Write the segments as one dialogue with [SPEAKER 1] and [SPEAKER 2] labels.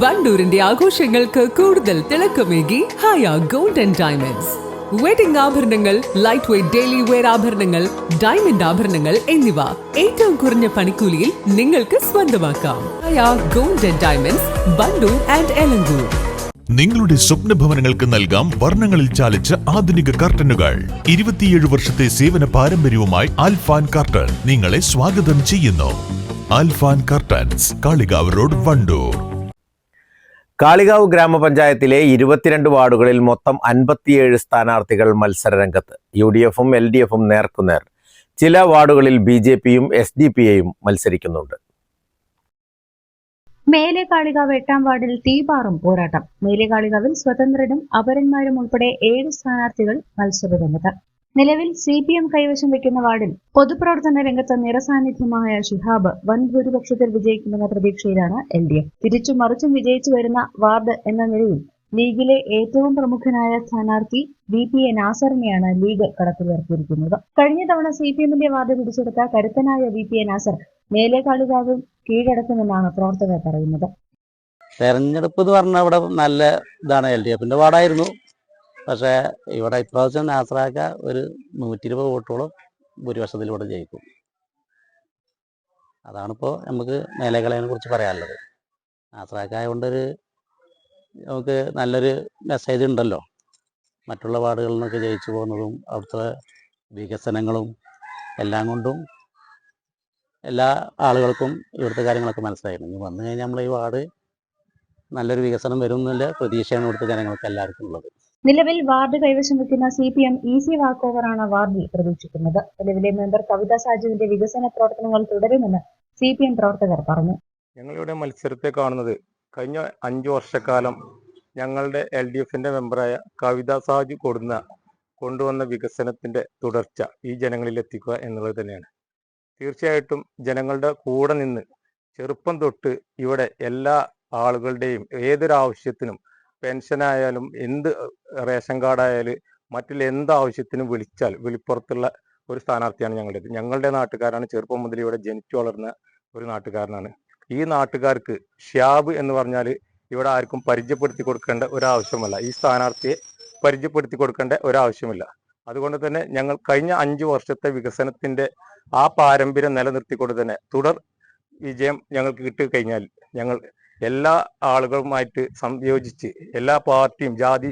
[SPEAKER 1] വണ്ടൂരിന്റെ ആഘോഷങ്ങൾക്ക് കൂടുതൽ തിളക്കമേകി ഹായ ഗോൾഡൻ ഡയമണ്ട്സ്. വെഡിംഗ് ആഭരണങ്ങൾ ലൈറ്റ് വെയ്റ്റ് ഡെയിലി വെയർ ആഭരണങ്ങൾ ഡയമണ്ട് ആഭരണങ്ങൾ എന്നിവ ഏറ്റവും കുറഞ്ഞ പണിക്കൂലിയിൽ നിങ്ങൾക്ക് സ്വന്തമാക്കാം. Haya golden diamonds Wandoor and Elankur.
[SPEAKER 2] നിങ്ങളുടെ സ്വപ്ന ഭവനങ്ങൾക്ക് നൽകാം വർണങ്ങളിൽ ചാലിച്ച ആധുനിക കർട്ടനുകൾ. ഇരുപത്തിയേഴ് വർഷത്തെ സേവന പാരമ്പര്യവുമായി ആൽഫാൻ കർട്ടൻ നിങ്ങളെ സ്വാഗതം ചെയ്യുന്നു. Alfan curtains Kalikavu road Wandoor.
[SPEAKER 3] Kalikavu ഗ്രാമപഞ്ചായത്തിലെ ഇരുപത്തിരണ്ട് വാർഡുകളിൽ മൊത്തം അൻപത്തിയേഴ് സ്ഥാനാർത്ഥികൾ മത്സരരംഗത്ത്. യു ഡി എഫും എൽ ഡി എഫും നേർക്കുനേർ. ചില വാർഡുകളിൽ ബി ജെ പിയും എസ് ഡി പി ഐയും മത്സരിക്കുന്നുണ്ട്.
[SPEAKER 4] മേലേകാളികാവ് എട്ടാം വാർഡിൽ തീപാറും പോരാട്ടം. മേലേകാളികാവിൽ സ്വതന്ത്രരും അപരന്മാരും ഉൾപ്പെടെ ഏഴ് സ്ഥാനാർത്ഥികൾ മത്സരരംഗത്ത്. നിലവിൽ സി പി എം കൈവശം വെക്കുന്ന വാർഡിൽ പൊതുപ്രവർത്തന രംഗത്ത് നിറസാന്നിധ്യമായ ഷിഹാബ് വൻ ഭൂരിപക്ഷത്തിൽ വിജയിക്കുമെന്ന പ്രതീക്ഷയിലാണ് എൽ ഡി എഫ്. തിരിച്ചും മറിച്ചും വിജയിച്ചു വരുന്ന വാർഡ് എന്ന നിലയിൽ ലീഗിലെ ഏറ്റവും പ്രമുഖനായ സ്ഥാനാർത്ഥി വി പി എ നാസറിനെയാണ് ലീഗ് കടത്തിലിറക്കിയിരിക്കുന്നത് കഴിഞ്ഞ തവണ സി പി എമ്മിന്റെ വാർഡ് പിടിച്ചെടുത്ത കരുത്തനായ വി പി എ നാസർ മേലേക്കാളുകാവും കീഴടക്കുമെന്നാണ് പ്രവർത്തകർ പറയുന്നത്.
[SPEAKER 5] തെരഞ്ഞെടുപ്പ് എന്ന് പറഞ്ഞാൽ ഇവിടെ നല്ല ഇതാണ് എൽ ഡി എഫിന്റെ വാർഡായിരുന്നു. പക്ഷേ ഇവിടെ ഇപ്രാവശ്യം നാസറാക്ക ഒരു നൂറ്റി ഇരുപത് വോട്ടോളം ഭൂരിപക്ഷത്തിലൂടെ ജയിക്കും. അതാണിപ്പോൾ നമുക്ക് മേലകളെ കുറിച്ച് പറയാനുള്ളത്. നാസറാക്ക ആയതുകൊണ്ടൊരു നമുക്ക് നല്ലൊരു മെസ്സേജ് ഉണ്ടല്ലോ. മറ്റുള്ള വാർഡുകളിൽ നിന്നൊക്കെ ജയിച്ചു പോകുന്നതും അവിടുത്തെ വികസനങ്ങളും എല്ലാം കൊണ്ടും എല്ലാ ആളുകൾക്കും ഇവിടുത്തെ കാര്യങ്ങളൊക്കെ മനസ്സിലായിരുന്നു ഇനി വന്നു കഴിഞ്ഞാൽ നമ്മൾ ഈ വാർഡ് നല്ലൊരു വികസനം വരും എന്നുള്ള പ്രതീക്ഷയാണ് ഇവിടുത്തെ ജനങ്ങൾക്ക് എല്ലാവർക്കും ഉള്ളത്.
[SPEAKER 4] നിലവിൽ വാർഡ് കൈവശം വെക്കുന്ന C P M easy walk ഓവറാണ് വാർഡിൽ പ്രതീക്ഷിക്കുന്നത്. നിലവിലെ മെമ്പർ കവിത സാജുവിന്റെ വികസന പ്രവർത്തനങ്ങൾ തുടരുമെന്ന് സി പി എം പ്രവർത്തകർ പറഞ്ഞു.
[SPEAKER 6] ഞങ്ങളിവിടെ മത്സരത്തെ കാണുന്നത് കഴിഞ്ഞ അഞ്ചു വർഷക്കാലം ഞങ്ങളുടെ എൽ ഡി എഫിന്റെ മെമ്പറായ കവിത സാജു കൊടുന്ന കൊണ്ടുവന്ന വികസനത്തിന്റെ തുടർച്ച ഈ ജനങ്ങളിൽ എത്തിക്കുക എന്നുള്ളത് തന്നെയാണ്. തീർച്ചയായിട്ടും ജനങ്ങളുടെ കൂടെ നിന്ന് ചെറുപ്പം തൊട്ട് ഇവിടെ എല്ലാ ആളുകളുടെയും ഏതൊരു ആവശ്യത്തിനും പെൻഷനായാലും എന്ത് റേഷൻ കാർഡായാലും മറ്റുള്ള എന്ത് ആവശ്യത്തിനും വിളിച്ചാൽ വിളിപ്പുറത്തുള്ള ഒരു സ്ഥാനാർത്ഥിയാണ് ഞങ്ങളുടേത് ഞങ്ങളുടെ നാട്ടുകാരാണ് ചെറുപ്പം മുതൽ ഇവിടെ ജനിച്ചു വളർന്ന ഒരു നാട്ടുകാരനാണ്. ഈ നാട്ടുകാർക്ക് ഷ്യാബ് എന്ന് പറഞ്ഞാൽ ഇവിടെ ആർക്കും പരിചയപ്പെടുത്തി കൊടുക്കേണ്ട ഒരാവശ്യമല്ല. ഈ സ്ഥാനാർത്ഥിയെ പരിചയപ്പെടുത്തി കൊടുക്കേണ്ട ഒരാവശ്യമില്ല. അതുകൊണ്ട് തന്നെ ഞങ്ങൾ കഴിഞ്ഞ അഞ്ചു വർഷത്തെ വികസനത്തിന്റെ ആ പാരമ്പര്യം നിലനിർത്തിക്കൊണ്ട് തന്നെ തുടർ വിജയം ഞങ്ങൾക്ക് കിട്ടിക്കഴിഞ്ഞാൽ ഞങ്ങൾ എല്ലാ ആളുകളുമായിട്ട് സംയോജിച്ച് എല്ലാ പാർട്ടിയും ജാതി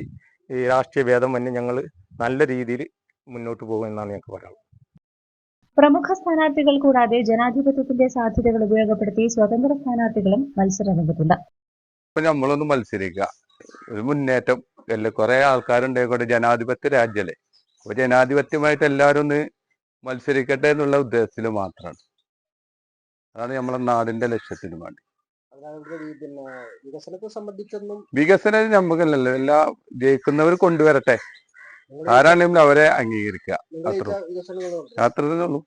[SPEAKER 6] രാഷ്ട്രീയ ഭേദം തന്നെ ഞങ്ങൾ നല്ല രീതിയിൽ മുന്നോട്ട് പോകുമെന്നാണ് ഞങ്ങൾക്ക് പറയാനുള്ളത്.
[SPEAKER 4] പ്രമുഖ സ്ഥാനാർത്ഥികൾ കൂടാതെ ജനാധിപത്യത്തിന്റെ സാധ്യതകൾ ഉപയോഗപ്പെടുത്തി സ്വതന്ത്ര സ്ഥാനാർത്ഥികളും മത്സരരംഗത്തുണ്ട്
[SPEAKER 7] ഇപ്പൊ നമ്മളൊന്ന് മത്സരിക്കുക ഒരു മുന്നേറ്റം. അല്ല? കുറെ ആൾക്കാരുണ്ടായിക്കോട്ടെ ജനാധിപത്യ രാജ്യല്ലേ. അപ്പൊ ജനാധിപത്യമായിട്ട് എല്ലാവരും ഒന്ന് മത്സരിക്കട്ടെ എന്നുള്ള ഉദ്ദേശത്തിൽ മാത്രമാണ്. അതാണ് നമ്മളെ നാടിന്റെ ലക്ഷ്യത്തിന് വേണ്ടി.
[SPEAKER 8] പിന്നെ വികസനത്തെ സംബന്ധിച്ചൊന്നും
[SPEAKER 7] വികസനം നമുക്കല്ലല്ലോ എല്ലാ ജയിക്കുന്നവർ കൊണ്ടുവരട്ടെ. ആരാണെങ്കിലും അവരെ അംഗീകരിക്കുക അത്ര അത്രേ ഉള്ളൂ.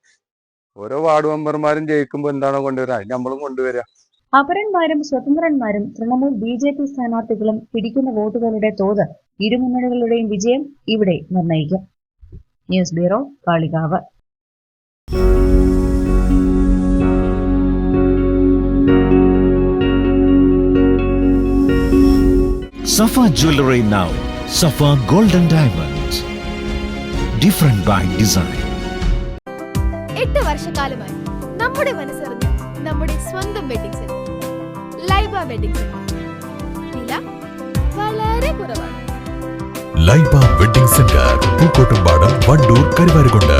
[SPEAKER 7] ഓരോ വാർഡ് മെമ്പർമാരും ജയിക്കുമ്പോൾ എന്താണോ കൊണ്ടുവരിക അത് നമ്മളും കൊണ്ടുവരിക
[SPEAKER 4] അപരന്മാരും സ്വതന്ത്രന്മാരും തൃണമൂൽ ബി ജെ പി സ്ഥാനാർത്ഥികളും പിടിക്കുന്ന വോട്ടുകളുടെ തോത് ഇരുമുന്നണികളുടെയും വിജയം ഇവിടെ നിർണയിക്കും news bureau Kalikavu.
[SPEAKER 9] Safa Jewelry now. Safa Golden Diamonds. Different by design.
[SPEAKER 10] എട്ട് വർഷക്കാലമായി നമ്മുടെ മനസ്സറിഞ്ഞ നമ്മുടെ സ്വന്തം wedding centre Laiba wedding centre വില വളരെ കുറവാണ്
[SPEAKER 2] ലൈബ വെഡിംഗ് സെന്റർ പൂക്കോട്ടുംപാടം വണ്ടൂർ കരുവാരുകൊണ്ട്